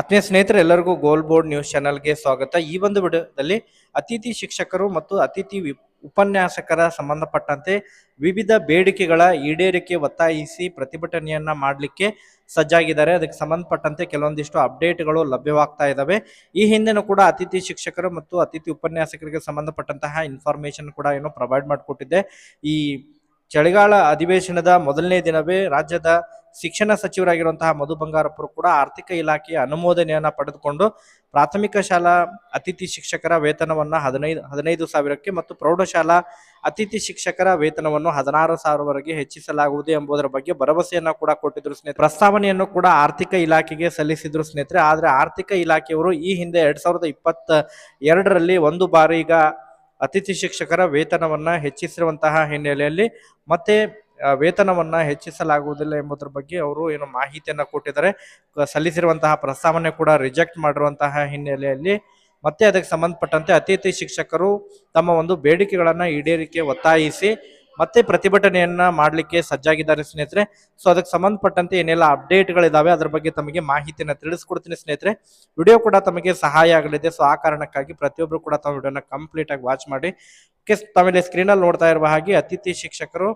ಆತ್ಮೀಯ ಸ್ನೇಹಿತರೆ, ಎಲ್ಲರಿಗೂ ಗೋಲ್ ಬೋರ್ಡ್ ನ್ಯೂಸ್ ಚಾನೆಲ್ಗೆ ಸ್ವಾಗತ. ಈ ಒಂದು ವಿಡಿಯೋದಲ್ಲಿ ಅತಿಥಿ ಶಿಕ್ಷಕರು ಮತ್ತು ಅತಿಥಿ ಉಪನ್ಯಾಸಕರ ಸಂಬಂಧಪಟ್ಟಂತೆ ವಿವಿಧ ಬೇಡಿಕೆಗಳ ಈಡೇರಿಕೆ ಒತ್ತಾಯಿಸಿ ಪ್ರತಿಭಟನೆಯನ್ನ ಮಾಡಲಿಕ್ಕೆ ಸಜ್ಜಾಗಿದ್ದಾರೆ. ಅದಕ್ಕೆ ಸಂಬಂಧಪಟ್ಟಂತೆ ಕೆಲವೊಂದಿಷ್ಟು ಅಪ್ಡೇಟ್ಗಳು ಲಭ್ಯವಾಗ್ತಾ ಇದ್ದಾವೆ ಈ ಹಿಂದೆನೂ ಕೂಡ ಅತಿಥಿ ಶಿಕ್ಷಕರು ಮತ್ತು ಅತಿಥಿ ಉಪನ್ಯಾಸಕರಿಗೆ ಸಂಬಂಧಪಟ್ಟಂತಹ ಇನ್ಫಾರ್ಮೇಶನ್ ಕೂಡ ಏನು ಪ್ರೊವೈಡ್ ಮಾಡಿಕೊಟ್ಟಿದ್ದೆ. ಈ ಚಳಿಗಾಲ ಅಧಿವೇಶನದ ಮೊದಲನೇ ದಿನವೇ ರಾಜ್ಯದ ಶಿಕ್ಷಣ ಸಚಿವರಾಗಿರುವಂತಹ ಮಧು ಬಂಗಾರಪ್ಪರು ಕೂಡ ಆರ್ಥಿಕ ಇಲಾಖೆಯ ಅನುಮೋದನೆಯನ್ನ ಪಡೆದುಕೊಂಡು ಪ್ರಾಥಮಿಕ ಶಾಲಾ ಅತಿಥಿ ಶಿಕ್ಷಕರ ವೇತನವನ್ನ ಹದಿನೈದು ಹದಿನೈದು ಸಾವಿರಕ್ಕೆ ಮತ್ತು ಪ್ರೌಢಶಾಲಾ ಅತಿಥಿ ಶಿಕ್ಷಕರ ವೇತನವನ್ನು ಹದಿನಾರು ಸಾವಿರವರೆಗೆ ಹೆಚ್ಚಿಸಲಾಗುವುದು ಎಂಬುದರ ಬಗ್ಗೆ ಭರವಸೆಯನ್ನ ಕೂಡ ಕೊಟ್ಟಿದ್ರು ಸ್ನೇಹಿತರೆ. ಪ್ರಸ್ತಾವನೆಯನ್ನು ಕೂಡ ಆರ್ಥಿಕ ಇಲಾಖೆಗೆ ಸಲ್ಲಿಸಿದ್ರು ಸ್ನೇಹಿತರೆ. ಆದ್ರೆ ಆರ್ಥಿಕ ಇಲಾಖೆಯವರು ಈ ಹಿಂದೆ ಎರಡ್ ಸಾವಿರದ ಇಪ್ಪತ್ತ ಎರಡರಲ್ಲಿ ಒಂದು ಬಾರಿ ಈಗ ಅತಿಥಿ ಶಿಕ್ಷಕರ ವೇತನವನ್ನ ಹೆಚ್ಚಿಸಿರುವಂತಹ ಹಿನ್ನೆಲೆಯಲ್ಲಿ ಮತ್ತೆ ವೇತನವನ್ನ ಹೆಚ್ಚಿಸಲಾಗುವುದಿಲ್ಲ ಎಂಬುದರ ಬಗ್ಗೆ ಅವರು ಏನು ಮಾಹಿತಿಯನ್ನ ಕೊಟ್ಟಿದ್ದಾರೆ. ಸಲ್ಲಿಸಿರುವಂತಹ ಪ್ರಸ್ತಾವನೆ ಕೂಡ ರಿಜೆಕ್ಟ್ ಮಾಡಿರುವಂತಹ ಹಿನ್ನೆಲೆಯಲ್ಲಿ. ಮತ್ತೆ ಅದಕ್ಕೆ ಸಂಬಂಧಪಟ್ಟಂತೆ ಅತಿಥಿ ಶಿಕ್ಷಕರು ತಮ್ಮ ಒಂದು ಬೇಡಿಕೆಗಳನ್ನ ಈಡೇರಿಕೆ ಒತ್ತಾಯಿಸಿ, ಮತ್ತೆ ಪ್ರತಿಭಟನೆಯನ್ನ ಮಾಡಲಿಕ್ಕೆ ಸಜ್ಜಾಗಿದ್ದಾರೆ ಸ್ನೇಹಿತರೆ. ಸೊ ಅದಕ್ಕೆ ಸಂಬಂಧಪಟ್ಟಂತೆ ಏನೆಲ್ಲ ಅಪ್ಡೇಟ್ಗಳಿದಾವೆ, ಅದರ ಬಗ್ಗೆ ತಮಗೆ ಮಾಹಿತಿಯನ್ನ ತಿಳಿಸ್ಕೊಡ್ತೀನಿ ಸ್ನೇಹಿತರೆ. ವಿಡಿಯೋ ಕೂಡ ತಮಗೆ ಸಹಾಯ ಆಗಲಿದೆ. ಸೊ ಆ ಕಾರಣಕ್ಕಾಗಿ ಪ್ರತಿಯೊಬ್ಬರು ಕೂಡ ತಮ್ಮ ವಿಡಿಯೋನ ಕಂಪ್ಲೀಟ್ ಆಗಿ ವಾಚ್ ಮಾಡಿ. ತಾವಿಲ್ಲಿ ಸ್ಕ್ರೀನಲ್ಲಿ ನೋಡ್ತಾ ಇರುವ ಹಾಗೆ ಅತಿಥಿ ಶಿಕ್ಷಕರು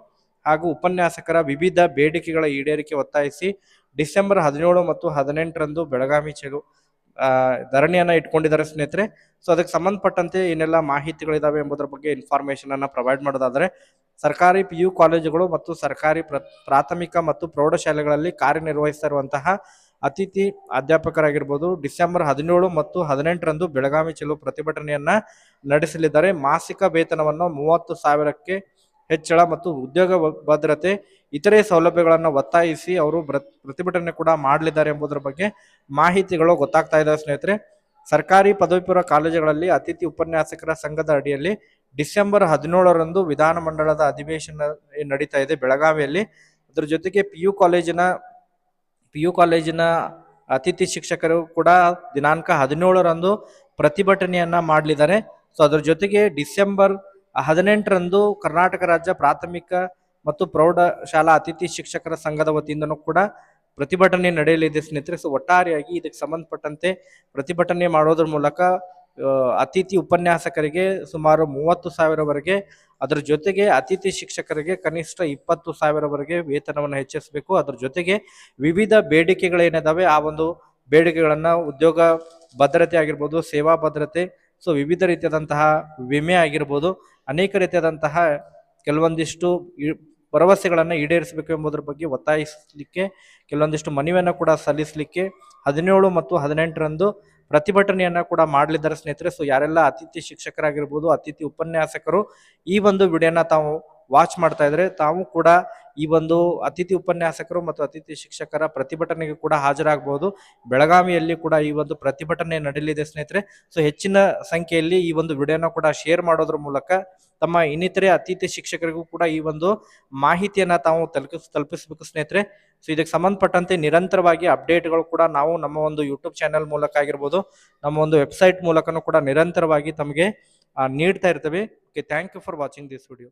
ಹಾಗೂ ಉಪನ್ಯಾಸಕರ ವಿವಿಧ ಬೇಡಿಕೆಗಳ ಈಡೇರಿಕೆ ಒತ್ತಾಯಿಸಿ ಡಿಸೆಂಬರ್ ಹದಿನೇಳು ಮತ್ತು ಹದಿನೆಂಟರಂದು ಬೆಳಗಾವಿ ಚೆಲು ಧರಣಿಯನ್ನು ಇಟ್ಕೊಂಡಿದ್ದಾರೆ ಸ್ನೇಹಿತರೆ. ಸೊ ಅದಕ್ಕೆ ಸಂಬಂಧಪಟ್ಟಂತೆ ಏನೆಲ್ಲ ಮಾಹಿತಿಗಳಿದಾವೆ ಎಂಬುದರ ಬಗ್ಗೆ ಇನ್ಫಾರ್ಮೇಶನ್ ಅನ್ನು ಪ್ರೊವೈಡ್ ಮಾಡೋದಾದರೆ, ಸರ್ಕಾರಿ ಪಿ ಯು ಕಾಲೇಜುಗಳು ಮತ್ತು ಸರ್ಕಾರಿ ಪ್ರ, ಪ್ರಾಥಮಿಕ ಮತ್ತು ಪ್ರೌಢಶಾಲೆಗಳಲ್ಲಿ ಕಾರ್ಯನಿರ್ವಹಿಸ್ತಾ ಇರುವಂತಹ ಅತಿಥಿ ಅಧ್ಯಾಪಕರಾಗಿರ್ಬೋದು, ಡಿಸೆಂಬರ್ ಹದಿನೇಳು ಮತ್ತು ಹದಿನೆಂಟರಂದು ಬೆಳಗಾವಿ ಚೆಲುವು ಪ್ರತಿಭಟನೆಯನ್ನ ನಡೆಸಲಿದ್ದಾರೆ. ಮಾಸಿಕ ವೇತನವನ್ನು ಮೂವತ್ತು ಸಾವಿರಕ್ಕೆ ಹೆಚ್ಚಳ ಮತ್ತು ಉದ್ಯೋಗ ಭದ್ರತೆ, ಇತರೆ ಸೌಲಭ್ಯಗಳನ್ನು ಒತ್ತಾಯಿಸಿ ಅವರು ಪ್ರತಿಭಟನೆ ಕೂಡ ಮಾಡಲಿದ್ದಾರೆ ಎಂಬುದರ ಬಗ್ಗೆ ಮಾಹಿತಿಗಳು ಗೊತ್ತಾಗ್ತಾ ಇದ್ದಾವೆ ಸ್ನೇಹಿತರೆ. ಸರ್ಕಾರಿ ಪದವಿ ಪೂರ್ವ ಕಾಲೇಜುಗಳಲ್ಲಿ ಅತಿಥಿ ಉಪನ್ಯಾಸಕರ ಸಂಘದ ಅಡಿಯಲ್ಲಿ ಡಿಸೆಂಬರ್ ಹದಿನೇಳರಂದು ವಿಧಾನಮಂಡಲದ ಅಧಿವೇಶನ ನಡೀತಾ ಇದೆ ಬೆಳಗಾವಿಯಲ್ಲಿ. ಅದ್ರ ಜೊತೆಗೆ ಪಿ ಯು ಕಾಲೇಜಿನ, ಪಿ ಯು ಕಾಲೇಜಿನ ಅತಿಥಿ ಶಿಕ್ಷಕರು ಕೂಡ ದಿನಾಂಕ ಹದಿನೇಳರಂದು ಪ್ರತಿಭಟನೆಯನ್ನ ಮಾಡಲಿದ್ದಾರೆ. ಸೊ ಅದ್ರ ಜೊತೆಗೆ ಡಿಸೆಂಬರ್ ಹದಿನೆಂಟರಂದು ಕರ್ನಾಟಕ ರಾಜ್ಯ ಪ್ರಾಥಮಿಕ ಮತ್ತು ಪ್ರೌಢ ಶಾಲಾ ಅತಿಥಿ ಶಿಕ್ಷಕರ ಸಂಘದ ವತಿಯಿಂದನೂ ಕೂಡ ಪ್ರತಿಭಟನೆ ನಡೆಯಲಿದೆ ಸ್ನೇಹಿತರೆ. ಸೊ ಒಟ್ಟಾರೆಯಾಗಿ ಇದಕ್ಕೆ ಸಂಬಂಧಪಟ್ಟಂತೆ ಪ್ರತಿಭಟನೆ ಮಾಡೋದ್ರ ಮೂಲಕ ಅತಿಥಿ ಉಪನ್ಯಾಸಕರಿಗೆ ಸುಮಾರು ಮೂವತ್ತು ಸಾವಿರವರೆಗೆ, ಅದರ ಜೊತೆಗೆ ಅತಿಥಿ ಶಿಕ್ಷಕರಿಗೆ ಕನಿಷ್ಠ ಇಪ್ಪತ್ತು ಸಾವಿರವರೆಗೆ ವೇತನವನ್ನು ಹೆಚ್ಚಿಸಬೇಕು. ಅದರ ಜೊತೆಗೆ ವಿವಿಧ ಬೇಡಿಕೆಗಳೇನಿದಾವೆ, ಆ ಒಂದು ಬೇಡಿಕೆಗಳನ್ನು ಉದ್ಯೋಗ ಭದ್ರತೆ ಆಗಿರ್ಬೋದು, ಸೇವಾ ಭದ್ರತೆ, ಸೊ ವಿವಿಧ ರೀತಿಯಾದಂತಹ ವಿಮೆ ಆಗಿರ್ಬೋದು ಅನೇಕ ರೀತಿಯಾದಂತಹ ಕೆಲವೊಂದಿಷ್ಟು ಭರವಸೆಗಳನ್ನು ಈಡೇರಿಸಬೇಕು ಎಂಬುದರ ಬಗ್ಗೆ ಒತ್ತಾಯಿಸಲಿಕ್ಕೆ, ಕೆಲವೊಂದಿಷ್ಟು ಮನವಿಯನ್ನು ಕೂಡ ಸಲ್ಲಿಸಲಿಕ್ಕೆ ಹದಿನೇಳು ಮತ್ತು ಹದಿನೆಂಟರಂದು ಪ್ರತಿಭಟನೆಯನ್ನು ಕೂಡ ಮಾಡಲಿದ್ದಾರೆ ಸ್ನೇಹಿತರೆ. ಸೊ ಯಾರೆಲ್ಲ ಅತಿಥಿ ಶಿಕ್ಷಕರಾಗಿರ್ಬೋದು, ಅತಿಥಿ ಉಪನ್ಯಾಸಕರು ಈ ಒಂದು ವಿಡಿಯೋನ ತಾವು ವಾಚ್ ಮಾಡ್ತಾ ಇದ್ರೆ ತಾವು ಕೂಡ ಈ ಒಂದು ಅತಿಥಿ ಉಪನ್ಯಾಸಕರು ಮತ್ತು ಅತಿಥಿ ಶಿಕ್ಷಕರ ಪ್ರತಿಭಟನೆಗೆ ಕೂಡ ಹಾಜರಾಗಬಹುದು. ಬೆಳಗಾವಿಯಲ್ಲಿ ಕೂಡ ಈ ಒಂದು ಪ್ರತಿಭಟನೆ ನಡೆಯಲಿದೆ ಸ್ನೇಹಿತರೆ. ಸೊ ಹೆಚ್ಚಿನ ಸಂಖ್ಯೆಯಲ್ಲಿ ಈ ಒಂದು ವಿಡಿಯೋನ ಕೂಡ ಶೇರ್ ಮಾಡೋದ್ರ ಮೂಲಕ ತಮ್ಮ ಇನ್ನಿತರೆ ಅತಿಥಿ ಶಿಕ್ಷಕರಿಗೂ ಕೂಡ ಈ ಒಂದು ಮಾಹಿತಿಯನ್ನ ತಾವು ತಲುಪಿಸ್ ತಲುಪಿಸಬೇಕು ಸ್ನೇಹಿತರೆ. ಸೊ ಇದಕ್ಕೆ ಸಂಬಂಧಪಟ್ಟಂತೆ ನಿರಂತರವಾಗಿ ಅಪ್ಡೇಟ್ಗಳು ಕೂಡ ನಾವು ನಮ್ಮ ಒಂದು ಯೂಟ್ಯೂಬ್ ಚಾನೆಲ್ ಮೂಲಕ ಆಗಿರ್ಬೋದು, ನಮ್ಮ ಒಂದು ವೆಬ್ಸೈಟ್ ಮೂಲಕನೂ ಕೂಡ ನಿರಂತರವಾಗಿ ತಮಗೆ ನೀಡ್ತಾ ಇರ್ತವೆ. Okay thank you for watching this video